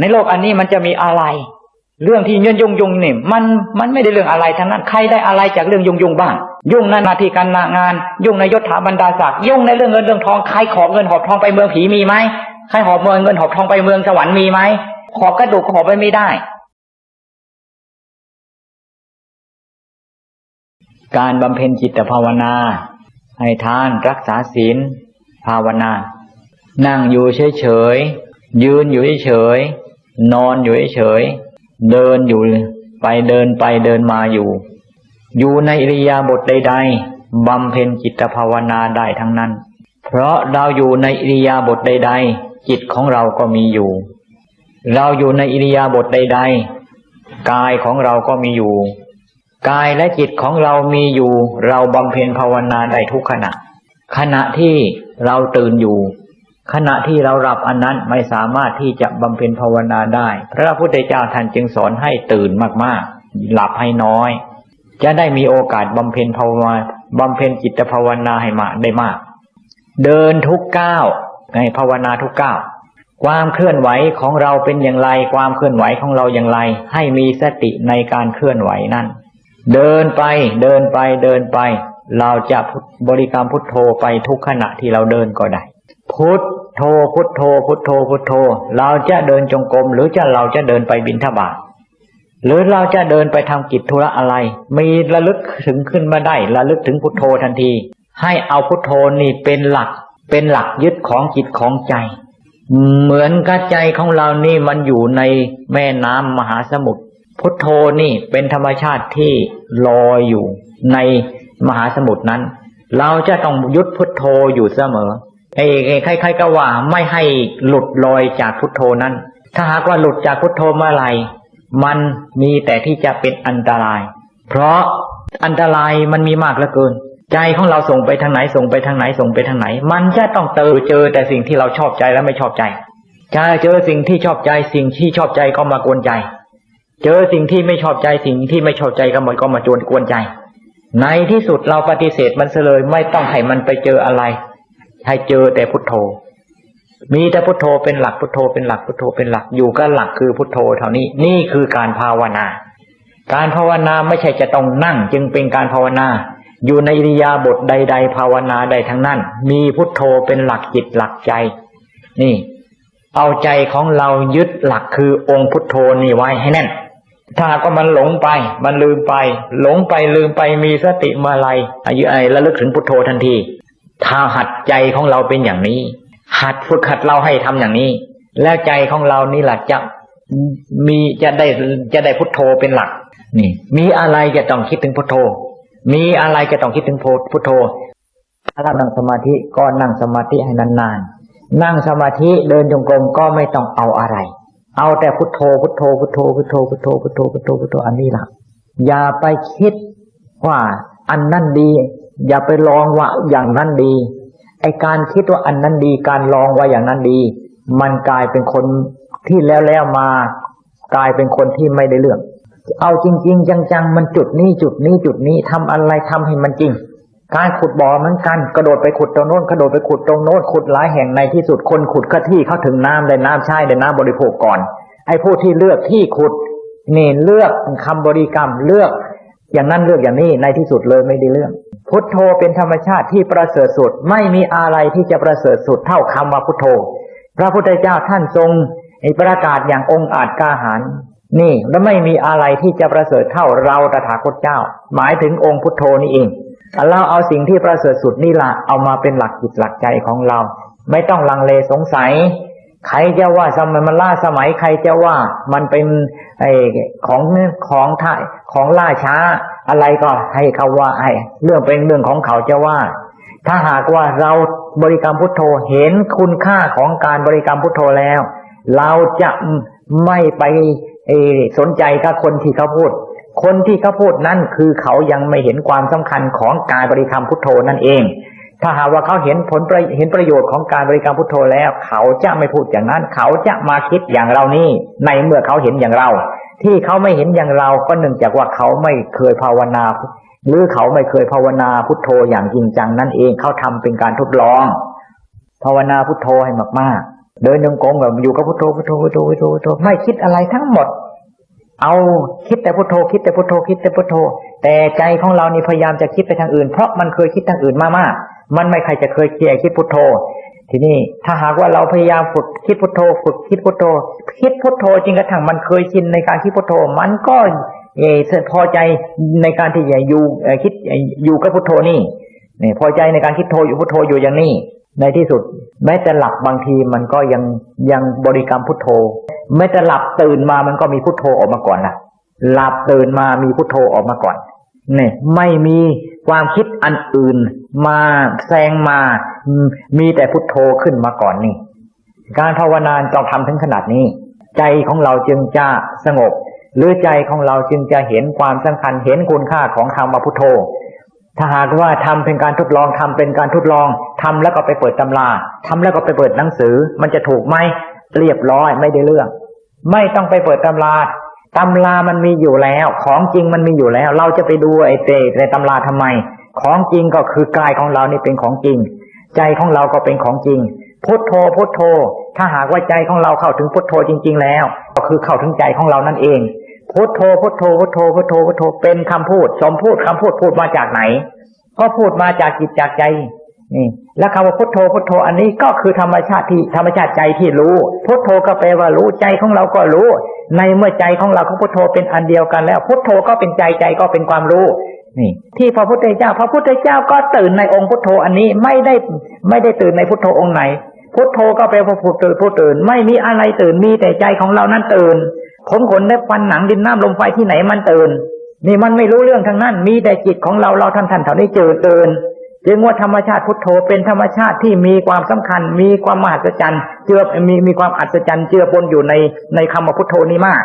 ในโลกอันนี้มันจะมีอะไร เรื่องที่ยุ่งยุ่งยุ่งนี่มันมันไม่ได้เรื่องอะไรทั้งนั้นใครได้อะไรจากเรื่องยุ่งยุ่งบ้าง ยุ่งในหน้าที่การงาน ยุ่งในยศถาบรรดาศักดิ์ยุ่งในเรื่องเงินเรื่องทองใครขอเงินหอบทองไปเมืองผีมีไหมใครหอบเงินเงินหอบทองไปเมืองสวรรค์มีไหมขอบกระดูกขอไปไม่ได้ การบำเพ็ญจิตภาวนา ให้ทานรักษาศีลภาวนา นั่งอยู่เฉยๆยืนอยู่เฉยๆ นอนอยู่เฉย เดินอยู่ ไปเดินไปเดินมาอยู่ อยู่ในอิริยาบถใด ๆบำเพ็ญจิตภาวนาได้ทั้งนั้น เพราะเราอยู่ในอิริยาบถใด ๆ จิตของเราก็มีอยู่ เราอยู่ในอิริยาบถใด ๆ กายของเราก็มีอยู่ กายและจิตของเรามีอยู่ เราบำเพ็ญภาวนาได้ทุกขณะ ขณะที่เราตื่นอยู่ ขณะที่เราหลับอันนั้นไม่สามารถที่จะบำเพ็ญภาวนาได้ พระพุทธเจ้าท่านจึงสอนให้ตื่นมากๆ หลับให้น้อย จะได้มีโอกาสบำเพ็ญภาวนาบำเพ็ญจิตภาวนาให้มากได้มาก เดินทุกก้าวให้ภาวนาทุกก้าวความเคลื่อนไหวของเราเป็นอย่างไร ความเคลื่อนไหวของเราอย่างไร ให้มีสติในการเคลื่อนไหวนั้นเดินไปเดินไปเดินไป เราจะบริกรรมพุทโธไปทุกขณะที่เราเดินก็ได้ พุทโธพุทโธพุทโธพุทโธ เราจะเดินจงกรมหรือจะเราจะเดินไปบิณฑบาตหรือเราจะเดินไปทำกิจธุระอะไร มีระลึกถึงขึ้นมาได้ระลึกถึงพุทโธทันที ให้เอาพุทโธนี่เป็นหลัก เป็นหลักยึดของจิตของใจ เหมือนกับใจของเรานี่มันอยู่ในแม่น้ำมหาสมุทรพุทโธนี่เป็นธรรมชาติที่ลอยอยู่ในมหาสมุทรนั้น เราจะต้องยึดพุทโธอยู่เสมอ ไอ้ใครๆก็ว่าไม่ให้หลุดลอยจากพุทโธนั้น ถ้าหากว่าหลุดจากพุทโธเมื่อไหร่มันมีแต่ที่จะเป็นอันตราย เพราะอันตรายมันมีมากเหลือเกิน ใจของเราส่งไปทางไหนส่งไปทางไหนส่งไปทางไหน มันจะต้องเจอเจอแต่สิ่งที่เราชอบใจและไม่ชอบใจจะเจอสิ่งที่ชอบใจสิ่งที่ชอบใจก็มากวนใจ เจอสิ่งที่ไม่ชอบใจสิ่งที่ไม่ชอบใจก็มันก็มาจวนกวนใจ ในที่สุดเราปฏิเสธมันเลยไม่ต้องให้มันไปเจออะไร ให้เจอแต่พุทโธ มีแต่พุทโธเป็นหลักพุทโธเป็นหลักพุทโธเป็นหลักอยู่ก็หลักคือพุทโธเท่านี้ นี่คือการภาวนา การภาวนาไม่ใช่จะต้องนั่งจึงเป็นการภาวนา อยู่ในอิริยาบถใด ๆ ภาวนาใดทั้งนั้น มีพุทโธเป็นหลักจิตหลักใจ นี่ เอาใจของเรายึดหลักคือองค์พุทโธนี่ไว้ให้แน่นถ้าก็มันหลงไป มันลืมไป หลงไปลืมไปมีสติมาลัยอายุไอระลึกถึงพุทโธทันที ถ้าหัดใจของเราเป็นอย่างนี้ หัดฝึกหัดเราให้ทำอย่างนี้ แล้วใจของเรานี่แหละจะมีจะได้จะได้พุทโธเป็นหลัก นี่ มีอะไรจะต้องคิดถึงพุทโธ มีอะไรจะต้องคิดถึงพุทโธถ้าเรานั่งสมาธิก็นั่งสมาธิให้นานๆ นั่งสมาธิเดินจงกรมก็ไม่ต้องเอาอะไร เอาแต่พุทโธพุทโธพุทโธพุทโธพุทโธพุทโธพุทโธพุทโธอันนี้หลักอย่าไปคิดว่าอันนั้นดี อย่าไปลองว่าอย่างนั้นดี ไอการคิดว่าอันนั้นดี การลองว่าอย่างนั้นดี มันกลายเป็นคนที่แล้วแล้วมา กลายเป็นคนที่ไม่ได้เรื่อง เอาจริง ๆ จังๆ มันจุดนี้จุดนี้จุดนี้ทำอะไรทำให้มันจริง การขุดบ่อเหมือนกันกระโดดไปขุดตรงโน้นกระโดดไปขุดตรงโน้นขุดหลายแห่งในที่สุดคนขุดก็ที่เข้าถึงน้ำได้น้ำใช้ได้น้ำบริโภคก่อน ไอ้ผู้ที่เลือกที่ขุดเนี่เลือกคำบริกรรมเลือก อย่างนั้นเลือกอย่างนี้ในที่สุดเลยไม่ได้เรื่อง พุทโธเป็นธรรมชาติที่ประเสริฐสุด ไม่มีอะไรที่จะประเสริฐสุดเท่าคำว่าพุทโธ พระพุทธเจ้าท่านทรงประกาศอย่างองค์อาจกล้าหาญนี่แล้วไม่มีอะไรที่จะประเสริฐเท่าเราตถาคตเจ้า หมายถึงองค์พุทโธนี่เองเราเอาสิ่งที่ประเสริฐสุดนี่ละเอามาเป็นหลักจิตหลักใจของเรา ไม่ต้องลังเลสงสัย ใครจะว่าสมัยมันล่าสมัยใครจะว่ามันเป็นไอของของไท่าของล่าช้าอะไรก็ให้เขาว่าไอเรื่องเป็นเรื่องของเขาจะว่า ถ้าหากว่าเราบริกรรมพุทโธเห็นคุณค่าของการบริกรรมพุทโธแล้ว เราจะไม่ไปสนใจกับคนที่เขาพูด คนที่เขาพูดนั่นคือเขายังไม่เห็นความสำคัญของการบริกรรมพุทโธนั่นเอง ถ้าหากว่าเขาเห็นผลเห็นประโยชน์ของการบริกรรมพุทโธแล้ว เขาจะไม่พูดอย่างนั้น เขาจะมาคิดอย่างเรานี่ในเมื่อเขาเห็นอย่างเรา ที่เขาไม่เห็นอย่างเราก็เนื่องจากว่าเขาไม่เคยภาวนา หรือเขาไม่เคยภาวนาพุทโธอย่างจริงจังนั่นเองเขาทำเป็นการทดลอง ภาวนาพุทโธให้มากเดินจงกรมแบบอยู่กับพุทโธพุทโธพุทโธพุทโธพุทโธไม่คิดอะไรทั้งหมด เอาคิดแต่พุทโธคิดแต่พุทโธคิดแต่พุทโธ แต่ใจของเรานี่พยายามจะคิดไปทางอื่น เพราะมันเคยคิดทางอื่นมามาก มันไม่ใครจะเคยเกลียคิดพุทโธ ทีนี้ถ้าหากว่าเราพยายามฝึกคิดพุทโธ ฝึกคิดพุทโธ คิดพุทโธจริงกระทั่งมันเคยชินในการคิดพุทโธ มันก็เออพอใจในการที่จะอยู่คิดอยู่กับพุทโธนี่เนี่ยพอใจในการคิดโธอยู่พุทโธอยู่อย่างนี้ ในที่สุด แม้แต่หลับบางทีมันก็ยังยังบริกรรมพุทโธแม้แต่หลับตื่นมามันก็มีพุทโธออกมาก่อนละหลับตื่นมามีพุทโธออกมาก่อนเนี่ยไม่มี ความคิดอันอื่นมาแซงมา มีแต่พุทโธขึ้นมาก่อนนี่ การภาวนาต้องทำถึงขนาดนี้ ใจของเราจึงจะสงบ หรือใจของเราจึงจะเห็นความสำคัญเห็นคุณค่าของคำว่าพุทโธ ถ้าหากว่าทำเป็นการทดลองทำเป็นการทดลองทำแล้วก็ไปเปิดตำราทำแล้วก็ไปเปิดหนังสือ มันจะถูกไหมเรียบร้อยไม่ได้เรื่อง ไม่ต้องไปเปิดตำรา ตำรามันมีอยู่แล้ว ของจริงมันมีอยู่แล้ว เราจะไปดูไอ้เตในตำราทำไม ของจริงก็คือกายของเรานี่เป็นของจริง ใจของเราก็เป็นของจริง พุทโธพุทโธ ถ้าหากว่าใจของเราเข้าถึงพุทโธจริง ๆ แล้ว ก็คือเข้าถึงใจของเรานั่นเอง พุทโธพุทโธพุทโธพุทโธพุทโธเป็นคำพูด สมพูดคำพูดพูดมาจากไหน ก็พูดมาจากจิตจากใจนี่ แล้วคำว่าพุทโธพุทโธอันนี้ก็คือธรรมชาติที่ธรรมชาติใจที่รู้ พุทโธก็แปลว่ารู้ใจของเราก็รู้ ในเมื่อใจของเราของพุทโธเป็นอันเดียวกันแล้ว พุทโธก็เป็นใจใจก็เป็นความรู้นี่ที่พระพุทธเจ้า พระพุทธเจ้าก็ตื่นในองค์พุทโธอันนี้ไม่ได้ไม่ได้ตื่นในพุทโธองค์ไหน พุทโธก็แปลว่าผู้ตื่นผู้ตื่น ไม่มีอะไรตื่นมีแต่ใจของเรานั้นตื่นผมขนเล็บฟันหนังดินน้ำลมไฟที่ไหนมันตื่นนี่มันไม่รู้เรื่องทั้งนั้น มีแต่จิตของเราเราท่านท่านเท่านี้เจอตื่น จึงว่าธรรมชาติพุทโธเป็นธรรมชาติที่มีความสำคัญ มีความมหัศจรรย์เจือมีมีความอัศจรรย์เจือปนอยู่ในในคำว่าพุทโธนี้มาก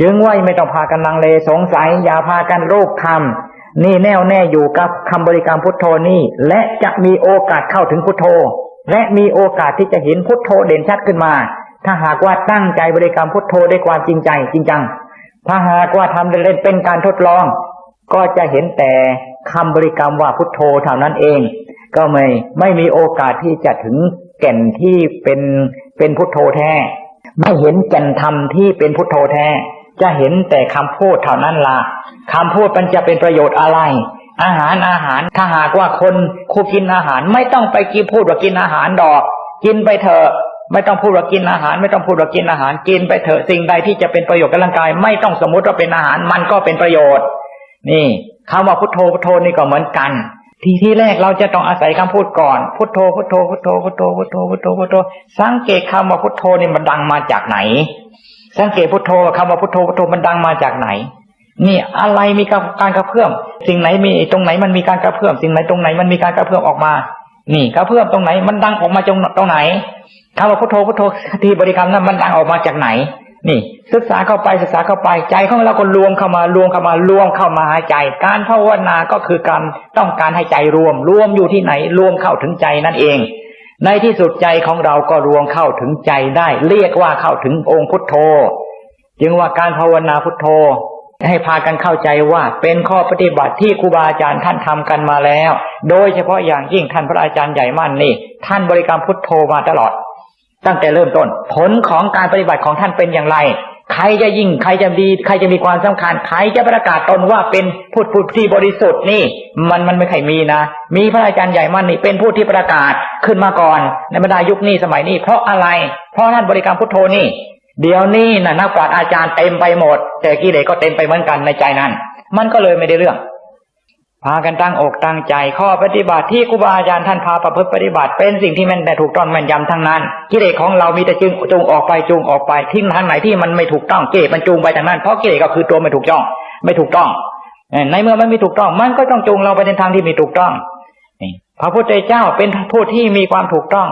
จึงว่าไม่ต้องพากันลังเลสงสัยอย่าพากันโรคธรรมนี่แน่วแน่อยู่กับคำบริกรรมพุทโธนี่และจะมีโอกาสเข้าถึงพุทโธ และมีโอกาสที่จะเห็นพุทโธเด่นชัดขึ้นมา ถ้าหากว่าตั้งใจบริกรรมพุทโธด้วยความจริงใจจริงจังถ้าหากว่าทำเล่นๆเป็นการทดลอง ก็จะเห็นแต่ คำบริกรรมว่าพุทโธเท่านั้นเอง ก็ไม่ไม่มีโอกาสที่จะถึงแก่นที่เป็นเป็นพุทโธแท้ ไม่เห็นแก่นธรรมที่เป็นพุทโธแท้ จะเห็นแต่คำพูดเท่านั้นละคำพูดมันจะเป็นประโยชน์อะไร อาหารอาหารถ้าหากว่าคนคูกินอาหารไม่ต้องไปกินพูดว่ากินอาหารดอก กินไปเถอะไม่ต้องพูดว่ากินอาหาร ไม่ต้องพูดว่ากินอาหารกินไปเถอะสิ่งใดที่จะเป็นประโยชน์กับร่างกาย ไม่ต้องสมมติว่าเป็นอาหารมันก็เป็นประโยชน์ นี่ คำว่าพุทโธพุทโธนี่ก็เหมือนกัน ทีที่แรกเราจะต้องอาศัยคำพูดก่อน พุทโธพุทโธพุทโธพุทโธพุทโธพุทโธพุทโธ สังเกตคำว่าพุทโธนี่มันดังมาจากไหน สังเกตพุทโธคำว่าพุทโธพุทโธมันดังมาจากไหนนี่อะไรมีการกระเพื่อม สิ่งไหนมีตรงไหนมันมีการกระเพื่อม สิ่งไหนตรงไหนมันมีการกระเพื่อมออกมา นี่กระเพื่อมตรงไหนมันดังออกมาตรงตรงไหนคำว่าพุทโธพุทโธที่บริกรรมนั้นมันดังออกมาจากไหน นี่ ศึกษาเข้าไปศึกษาเข้าไปใจของเราก็รวมเข้ามารวมเข้ามารวมเข้ามาหาใจ การภาวนาก็คือการต้องการให้ใจรวม รวมอยู่ที่ไหนรวมเข้าถึงใจนั่นเอง ในที่สุดใจของเราก็รวมเข้าถึงใจได้ เรียกว่าเข้าถึงองค์พุทโธ จึงว่าการภาวนาพุทโธ ให้พากันเข้าใจว่าเป็นข้อปฏิบัติที่ครูบาอาจารย์ท่านทำกันมาแล้ว โดยเฉพาะอย่างยิ่งท่านพระอาจารย์ใหญ่มั่นนี่ ท่านบริกรรมพุทโธมาตลอด ตั้งแต่เริ่มต้น ผลของการปฏิบัติของท่านเป็นอย่างไร ใครจะยิ่งใครจะดี ใครจะมีความสำคัญ ใครจะประกาศตนว่าเป็นผู้ผู้ที่บริสุทธิ์นี่ มันมันไม่เคยมีนะ มีพระอาจารย์ใหญ่มั่นนี่เป็นผู้ที่ประกาศขึ้นมาก่อน ในบรรดายุคนี้สมัยนี้ เพราะอะไร เพราะท่านบริกรรมพุทโธนี่ เดี๋ยวนี้นะนักปราชญ์อาจารย์เต็มไปหมด แต่กิเลสก็เต็มไปเหมือนกันในใจนั้น มันก็เลยไม่ได้เรื่อง พากันตั้งอกตั้งใจ ข้อปฏิบัติที่ครูบาอาจารย์ท่านพาประพฤติปฏิบัติ เป็นสิ่งที่แม่นแต่ถูกต้องแม่นยำทั้งนั้นกิเลสของเรามีแต่จึงจูงออกไปจูงออกไปทิ้งทางไหนที่มันไม่ถูกต้องกิเลสมันจูงไปทางนั้นเพราะกิเลสก็คือตัวไม่ถูกต้อง ไม่ถูกต้องในเมื่อมันไม่ถูกต้อง มันก็ต้องจูงเราไปในทางที่มีถูกต้องพระพุทธเจ้าเป็นผู้ที่มีความถูกต้อง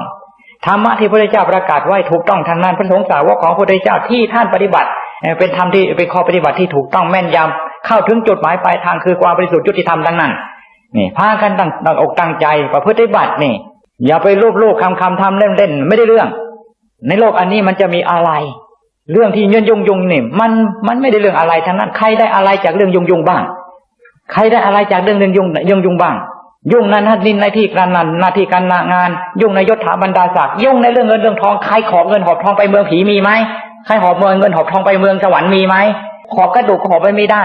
ธรรมะที่พระพุทธเจ้าประกาศไว้ถูกต้องทางนั้นพระสงฆ์สาวกของพระพุทธเจ้าที่ท่านปฏิบัติเอ่อเป็นธรรมที่เป็นข้อปฏิบัติที่ถูกต้องแม่นยำ เข้าถึงจุดหมายปลายทางคือความบริสุทธิ์ยุติธรรมดังนั้นนี่พากันตั้งตั้งอกตั้งใจประพฤติบัตินี่ อย่าไปรูปลูกคำคำทำเล่นเล่นไม่ได้เรื่อง ในโลกอันนี้มันจะมีอะไร เรื่องที่ยุ่งยุ่งยุ่งนี่มันมันไม่ได้เรื่องอะไรทั้งนั้น ใครได้อะไรจากเรื่องยุ่งยุ่งบ้าง ใครได้อะไรจากเรื่องเรื่องยุ่งยุ่งยุ่งบ้าง ยุ่งในหน้าที่ในที่การงานหน้าที่การงาน ยุ่งในยศถาบรรดาศักดิ์ยุ่งในเรื่องเงินเรื่องทองใครขอเงินหอบทองไปเมืองผีมีไหมใครหอบเงินเงินหอบทองไปเมืองสวรรค์มีไหมขอบกระดูกก็หอไปไม่ได้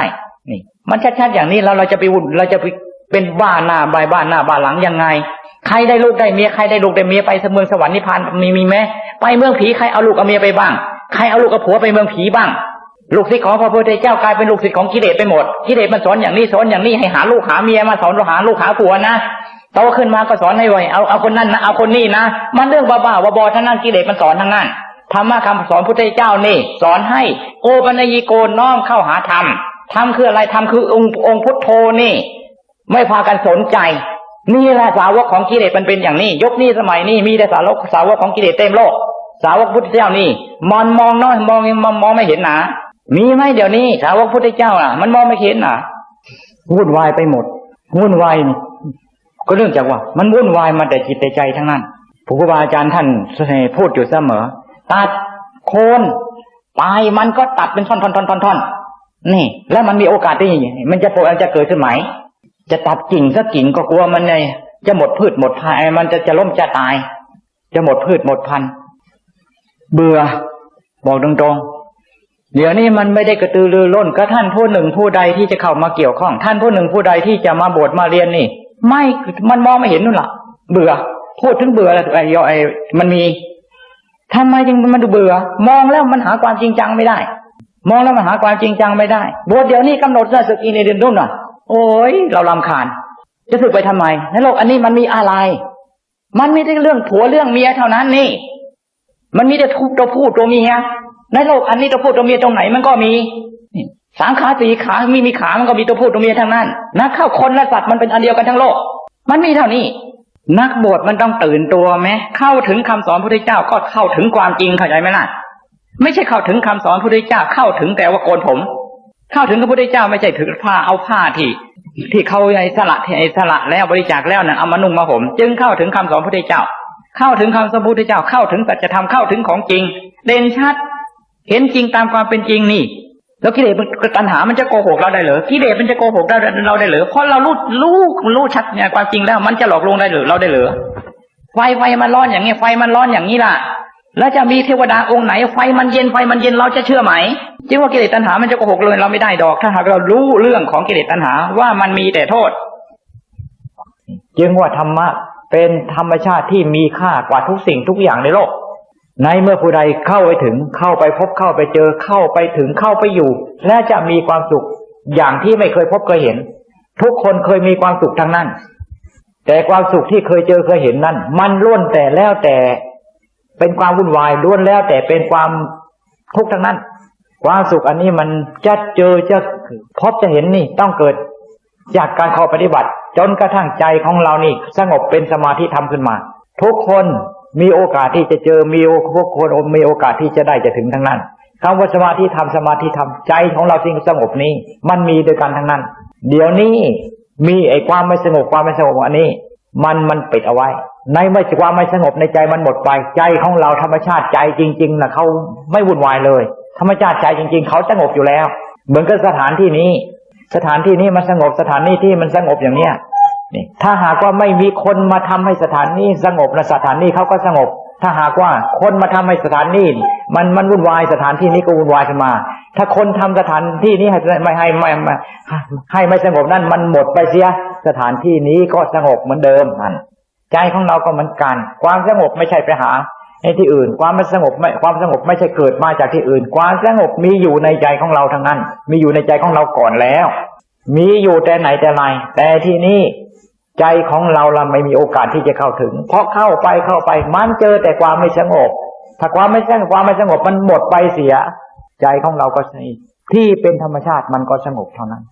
นี่ มันชัดๆอย่างนี้แล้วเราจะไปวุ่นเราจะไปเป็นบ้านหน้าบายบ้านหน้าบ้านหลังยังไง ใครได้ลูกได้เมียใครได้ลูกได้เมียไปเมืองสวรรค์นิพพานมีมีไหมไปเมืองผีใครเอาลูกเอาเมียไปบ้าง ใครเอาลูกกับผัวไปเมืองผีบ้าง ลูกศิษย์ของพระพุทธเจ้ากลายเป็นลูกศิษย์ของกิเลสไปหมดกิเลสมันสอนอย่างนี้สอนอย่างนี้ให้หาลูกหาเมียมาสอนหาลูกหาผัวนะโตขึ้นมาก็สอนให้ไวเอาเอาคนนั้นนะเอาคนนี้นะมันเรื่องบ้าๆบอๆทั้งนั้นกิเลสมันสอนทั้งนั้นธรรมะคำสอนพุทธเจ้านี่ สอนให้โอปัญญีโกน้อมเข้าหาธรรม ธรรมคืออะไรธรรมคือองค์องค์พุทโธนี่ ไม่พากันสนใจ นี่แหละสาวกของกิเลสมันเป็นอย่างนี้ ยกนี้สมัยนี้มีแต่สาวกสาวกของกิเลสเต็มโลก สาวกพุทธเจ้านี่มันมองน้อยมองมองมองไม่เห็นหนามีไหมเดี๋ยวนี้ สาวกพุทธเจ้าน่ะ มันมองไม่เห็นหนาวุ่นวายไปหมดวุ่นวายนี่ก็เรื่องจากว่า มันวุ่นวายมาแต่จิตแต่ใจทั้งนั้นผู้ครูบาอาจารย์ท่านพูดอยู่เสมอ ตัดโคนปลายมันก็ตัดเป็นท่อนท่อน นี่ แล้วมันมีโอกาสที่มันจะโปรจะเกิดขึ้นไหม จะตัดกิ่งสักกิ่งก็กลัวมันไงจะหมดพืชหมดพันธุ์มันจะจะล้มจะตาย จะหมดพืชหมดพันธุ์เบื่อ บอกตรงๆ เดี๋ยวนี้มันไม่ได้กระตือรือร้นก็ท่านผู้หนึ่งผู้ใดที่จะเข้ามาเกี่ยวข้อง ท่านผู้หนึ่งผู้ใดที่จะมาบวชมาเรียนนี่ ไม่มันมองไม่เห็นนู่นล่ะ เบื่อ พูดถึงเบื่อแล้วไอ้ยอไอ้มันมีทำไมจึงมันดูเบื่อ มองแล้วมันหาความจริงจังไม่ได้ มองแล้วมันหาความจริงจังไม่ได้บวชเดี๋ยวนี้กำหนดเรื่องสึกอีในเดือนรุ่นน่ะโอ้ยเราลำคาญ จะสึกไปทำไมในโลกอันนี้มันมีอะไร มันไม่ได้เรื่องผัวเรื่องเมียเท่านั้นนี่ มันมีแต่ทุกตัวพูดตัวเมียในโลกอันนี้ตัวพูดตัวเมียตรงไหนมันก็มีสามขาสี่ขามีมีขามันก็มีตัวพูดตัวเมียทั้งนั้น นักเข้าคนและสัตว์มันเป็นอันเดียวกันทั้งโลก มันมีเท่านี้ นักบวชมันต้องตื่นตัวไหมเข้าถึงคำสอนพระพุทธเจ้าก็เข้าถึงความจริงเข้าใจไหมล่ะ ไม่ใช่เข้าถึงคำสอนพระพุทธเจ้าเข้าถึงแต่ว่าโกนผม เข้าถึงพระพุทธเจ้าไม่ใช่ถือผ้าเอาผ้าที่ ที่เขาไอ้สละที่ไอ้สละแล้วบริจาคแล้วนั่นเอามานุ่งมาผม จึงเข้าถึงคำสอนพระพุทธเจ้า เข้าถึงคำสอนพระพุทธเจ้าเข้าถึงสัจธรรมเข้าถึงของจริง เด่นชัด เห็นจริงตามความเป็นจริงนี่ แล้วกิเลสมันตัณหามันจะโกหกเราได้เหรอกิเลสมันจะโกหกเราเราได้เหรอเพราะเรารู้รู้รู้ชัดเนี่ยความจริงแล้ว มันจะหลอกลวงได้หรือเราได้เหรอไฟไฟมันร้อนอย่างนี้ไฟมันร้อนอย่างนี้ล่ะ แล้วจะมีเทวดาองค์ไหนไฟมันเย็นไฟมันเย็นเราจะเชื่อไหมจริงว่ากิเลสตัณหามันจะโกหกเลยเราไม่ได้ดอก ถ้าหากเรารู้เรื่องของกิเลสตัณหาว่ามันมีแต่โทษ จึงว่าธรรมะเป็นธรรมชาติที่มีค่ากว่าทุกสิ่งทุกอย่างในโลก ในเมื่อผู้ใดเข้าไปถึงเข้าไปพบเข้าไปเจอเข้าไปถึงเข้าไปอยู่ และจะมีความสุขอย่างที่ไม่เคยพบเคยเห็น ทุกคนเคยมีความสุขทั้งนั้น แต่ความสุขที่เคยเจอเคยเห็นนั้น มันล้วนแต่แล้วแต่ เป็นความวุ่นวายล้วนแล้ว แต่เป็นความทุกข์ทั้งนั้น ความสุขอันนี้มันจะเจอจะพบจะเห็นนี่ต้องเกิด จากการขอปฏิบัติ จนกระทั่งใจของเรานี่ สงบเป็นสมาธิธรรมขึ้นมา ทุกคนมีโอกาสที่จะเจอมีพวกคนมีโอกาสที่จะได้จะถึงทั้งนั้นคำว่าสมาธิธรรมสมาธิธรรมใจของเราสิ่งสงบนี้ มันมีด้วยกันทั้งนั้น เดี๋ยวนี้มีไอ้ความไม่สงบความไม่สงบอันนี้ มันมันปิดเอาไว้ ในเมื่อความไม่สงบในใจมันหมดไป ใจของเราธรรมชาติใจจริงๆนะเขาไม่วุ่นวายเลย ธรรมชาติใจจริง ๆ เขาสงบอยู่แล้ว เหมือนกับสถานที่นี้ สถานที่นี้มันสงบสถานที่ที่มันสงบอย่างเนี้ยนี่ถ้าหากว่าไม่มีคนมาทำให้สถานนี้สงบนะสถานนี้เขาก็สงบ ถ้าหากว่าคนมาทำให้สถานนี้มันมันวุ่นวายสถานที่นี้ก็วุ่นวายขึ้นมา ถ้าคนทำสถานที่นี้ให้ไม่ให้ไม่ไม่ให้ไม่สงบนั่นมันหมดไปเสีย สถานที่นี้ก็สงบเหมือนเดิมนั่นใจของเราก็เหมือนกัน ความสงบไม่ใช่ไปหาในที่อื่น ความไม่สงบไม่ความสงบไม่ใช่เกิดมาจากที่อื่น ความสงบมีอยู่ในใจของเราทั้งนั้น มีอยู่ในใจของเราก่อนแล้ว มีอยู่แต่ไหนแต่ไรแต่ที่นี้ใจของเราเราไม่มีโอกาสที่จะเข้าถึง เพราะเข้าไปเข้าไปมันเจอแต่ความไม่สงบ ถ้าความไม่สงบความไม่สงบมันหมดไปเสีย ใจของเราก็ที่เป็นธรรมชาติมันก็สงบเท่านั้น